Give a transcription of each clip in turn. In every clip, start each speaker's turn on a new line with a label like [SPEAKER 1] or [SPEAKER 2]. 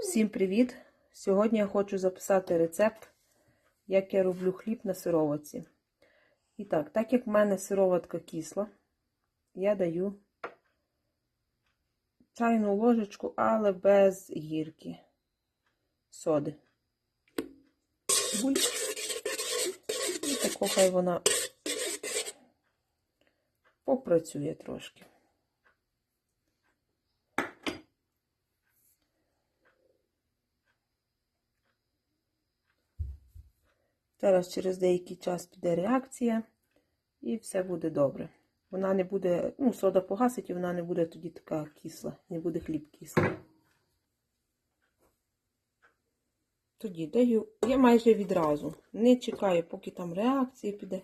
[SPEAKER 1] Всім привіт! Сьогодні я хочу записати рецепт, як я роблю хліб на сироватці. І так, так як в мене сироватка кисла, я даю чайну ложечку, але без гірки соди. Буль. І тако хай вона попрацює трошки. Зараз через деякий час піде реакція, і все буде добре. Вона не буде, ну, сода погасить, і вона не буде тоді така кисла, не буде хліб кислий. Тоді даю, я майже відразу. Не чекаю, поки там реакція піде.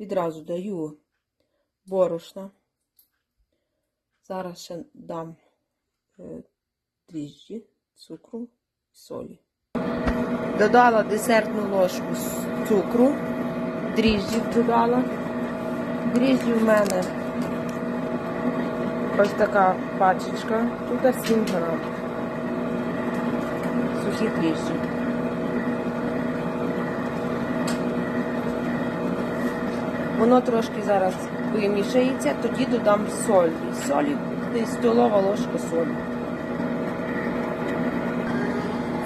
[SPEAKER 1] Відразу даю борошна. Зараз ще дам е, дріжджі, цукру і солі. Додала десертну ложку цукру, дріжджів додала. Дріжджі в мене ось така пачечка, тут 7 грам. Сухі дріжджі. Воно трошки зараз вимішається, тоді додам солі. Солі десь столова ложка солі.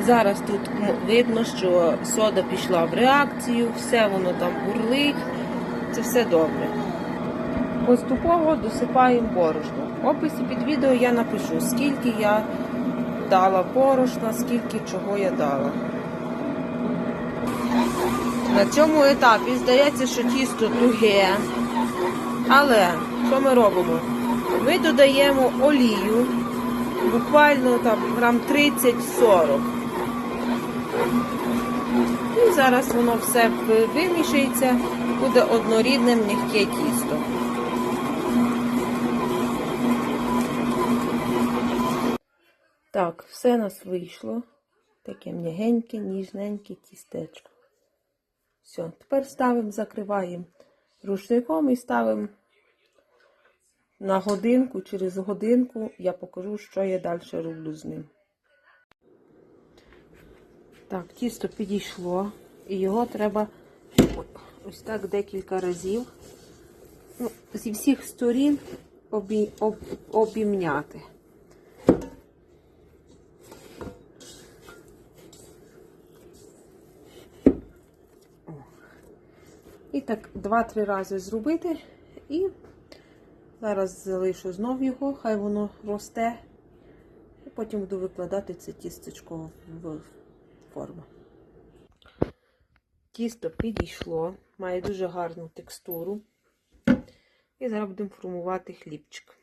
[SPEAKER 1] Зараз тут видно, що сода пішла в реакцію, все воно там бурлить, це все добре. Поступово досипаємо борошно. В описі під відео я напишу, скільки я дала борошна, скільки чого я дала. На цьому етапі здається, що тісто туге. Але що ми робимо? Ми додаємо олію, буквально там грам 30-40. І зараз воно все вимішається, буде однорідним м'яке тісто. Так, все у нас вийшло. Таке м'ягеньке, ніжненьке тістечко. Все, тепер ставимо, закриваємо рушником і ставимо на годинку, через годинку я покажу, що я далі роблю з ним. Так, тісто підійшло, і його треба ось так декілька разів ну, зі всіх сторін обі, об, обімняти. І так два-три рази зробити, і зараз залишу знов його, хай воно росте, і потім буду викладати це тістечко в форму. Тісто підійшло, має дуже гарну текстуру. І зараз будемо формувати хлібчик.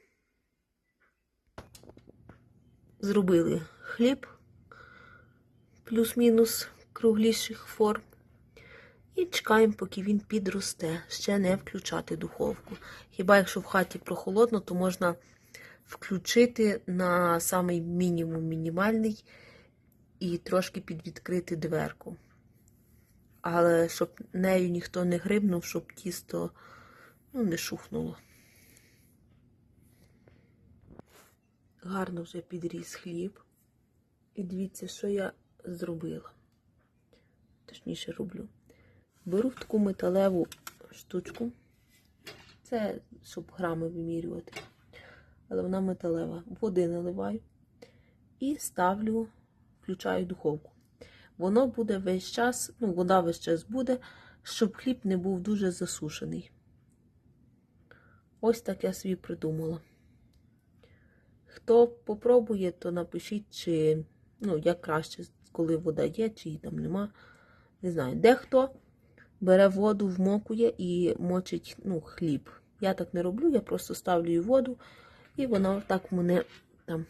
[SPEAKER 1] Зробили хліб, плюс-мінус кругліших форм. І чекаємо, поки він підросте. Ще не включати духовку. Хіба якщо в хаті прохолодно, то можна включити на самий мінімум мінімальний і трошки підвідкрити дверку. Але щоб нею ніхто не грибнув, щоб тісто ну, не шухнуло. Гарно вже підріс хліб. І дивіться, що я зробила. Точніше роблю. Беру в таку металеву штучку. Це щоб грами вимірювати. Але вона металева. Води наливаю і ставлю включаю духовку. Воно буде весь час, ну, вода весь час буде, щоб хліб не був дуже засушений. Ось так я собі придумала. Хто попробує, то напишіть, чи, ну, як краще, коли вода є, чи її там нема. Не знаю, дехто бере воду, вмокує і мочить ну, хліб. Я так не роблю, я просто ставлю воду, і вона так в мене там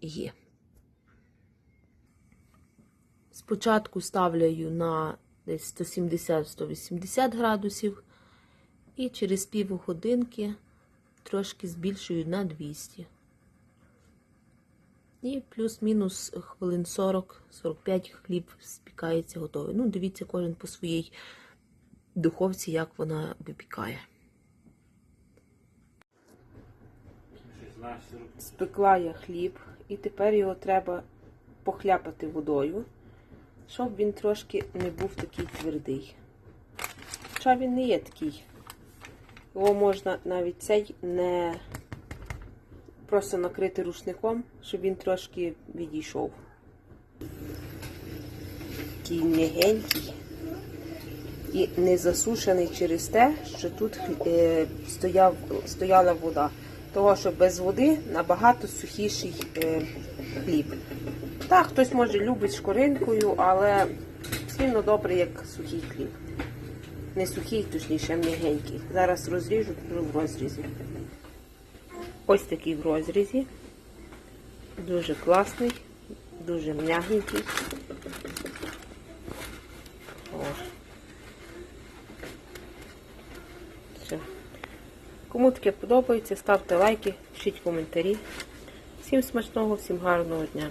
[SPEAKER 1] є. Спочатку ставляю на десь 170-180 градусів, і через півгодинки трошки збільшую на 200. І плюс-мінус хвилин 40-45 хліб спікається готовий. Ну, дивіться, кожен по своїй духовці, як вона випікає. Спекла я хліб, і тепер його треба похляпати водою, щоб він трошки не був такий твердий. Хоча він не є такий. Його можна навіть цей не просто накрити рушником, щоб він трошки відійшов. Такий м'ягенький і не засушений через те, що тут е, стояв, стояла вода. Того, що без води набагато сухіший е, хліб. Так, хтось може любить шкоринкою, але одно добре, як сухий хліб. Не сухий, точніше, а м'ягенький. Зараз розріжу в розрізі. Ось такий в розрізі. Дуже класний, дуже м'ягенький. Кому таке подобається, ставте лайки, пишіть коментарі. Всім смачного, всім гарного дня.